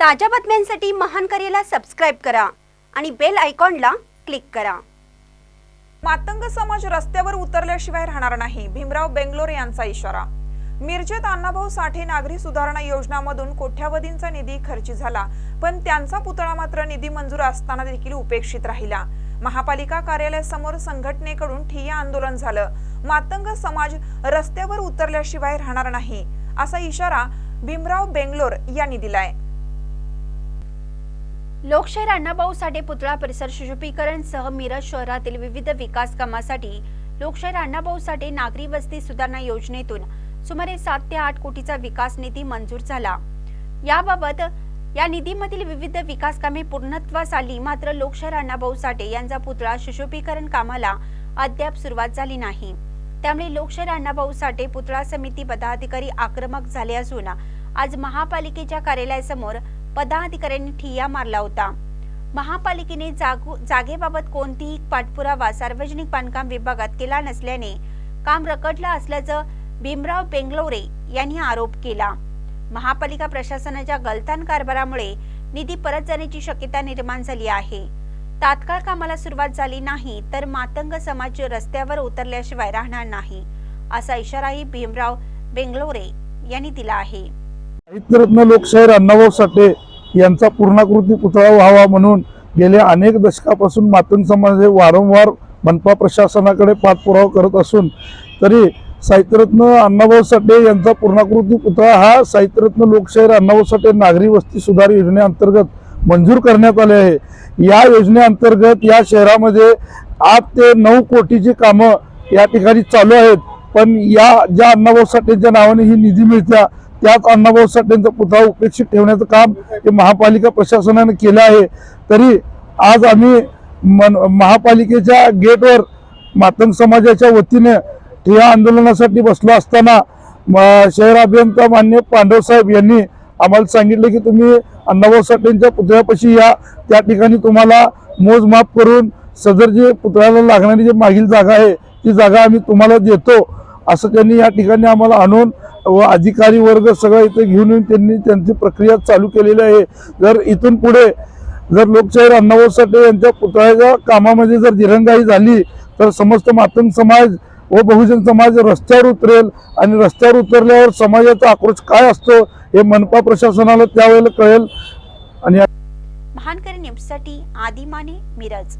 ताज्या बातम्यांसाठी महान करेला सबस्क्राईब करा आणि बेल आयकॉनला क्लिक करा. मातंग समाज रस्त्यावर उतरल्याशिवाय राहणार नाही भीमराव बेंगलोर यांचा इशारा. मिरजेत अण्णाभाऊ साठे नागरी सुधारणा योजनामधून कोट्यावधींचा निधी खर्ची झाला पण त्यांचा पुतळा मात्र निधी मंजूर असताना देखील उपेक्षित राहिला. महापालिका कार्यालयासमोर संघटनेकडून ठिय्या आंदोलन झालं. मातंग समाज रस्त्यावर उतरल्याशिवाय राहणार नाही असा इशारा भीमराव बेंगलोर यांनी दिलाय. लोकशाहीर अण्णाभाऊ साठे पुतळा परिसर सुशोभीकरण सह मिरज शहरातील विविध विकास कामासाठी लोकशाहीर अण्णाभाऊ साठे नागरी वस्ती सुधारणा योजनेतून सुमारे सात ते आठ कोटीचा विकास निधी मंजूर झाला. याबाबत या निधीमधील विविध विकास कामे पूर्णत्वास आली मात्र लोकशाहीर अण्णाभाऊ साठे यांचा पुतळा सुशोभीकरण कामाला अद्याप सुरुवात झाली नाही. त्यामुळे लोकशाहीर अण्णाभाऊ साठे पुतळा समिती पदाधिकारी आक्रमक झाले असून आज महापालिकेच्या कार्यालयासमोर पदाधिकाऱ्यांनी ठिय्या मारला होता. महापालिकेने जागू जागेबाबत कोणतीही पाठपुरावा सार्वजनिक बांधकाम विभागात केला नसल्याने काम रकडलं असल्याचं भीमराव बेंगलोरे यांनी आरोप केला. महापालिका प्रशासनाच्या गलतान कारभारामुळे निधी परत जाण्याची शक्यता निर्माण झाली आहे. तात्काळ कामाला सुरुवात झाली नाही तर मातंग समाज रस्त्यावर उतरल्याशिवाय राहणार नाही असा इशाराही भीमराव बेंगलोरे यांनी दिला आहे. लोकशाहीर अण्णाभाऊ साठे यांचा पूर्णाकृती पुतळा व्हावा म्हणून गेल्या अनेक दशकापासून मातंग समाज हे वारंवार मनपा प्रशासनाकडे पाठपुरावा करत असून तरी साहित्यरत्न अण्णाभाऊ साठे यांचा पूर्णाकृती पुतळा हा साहित्यरत्न लोकशाहीर अण्णाभाऊ साठे नागरी वस्ती सुधार योजनेअंतर्गत मंजूर करण्यात आले आहे. या योजनेअंतर्गत या शहरामध्ये आठ ते नऊ कोटीची कामं या ठिकाणी चालू आहेत. पण या ज्या अण्णाभाऊ साठेच्या नावाने ही निधी मिळत्या त्याच अण्णाभाऊ साठेंचा पुतळा उपेक्षित ठेवण्याचं काम हे महापालिका प्रशासनाने केलं आहे. तरी आज आम्ही मन महापालिकेच्या गेटवर मातंग समाजाच्या वतीने ठिया आंदोलनासाठी बसलो असताना म- शहर अभियंता मान्य पांडव साहेब यांनी आम्हाला सांगितलं की तुम्ही अण्णाभाऊ साठेंच्या पुतळ्यापाशी या. त्या ठिकाणी तुम्हाला मोजमाप करून सदर जे पुतळ्याला लागणारी जी मागील जागा आहे ती जागा आम्ही तुम्हाला देतो. असं त्यांनी या ठिकाणी आम्हाला आणून व अधिकारी वर्ग सगळं इथे घेऊन येऊन त्यांनी त्यांची प्रक्रिया चालू केलेली आहे. जर इथून पुढे जर लोकशाहीर अण्णाभाऊ साठे यांच्या पुतळ्याच्या कामामध्ये जर दिरंगाई झाली तर समस्त मातंग समाज व बहुजन समाज रस्त्यावर उतरेल आणि रस्त्यावर उतरल्यावर समाजाचा आक्रोश काय असतो हे मनपा प्रशासनाला त्यावेळेला कळेल. आणि महानकरी न्यूजसाठी आदिमाने मिरज.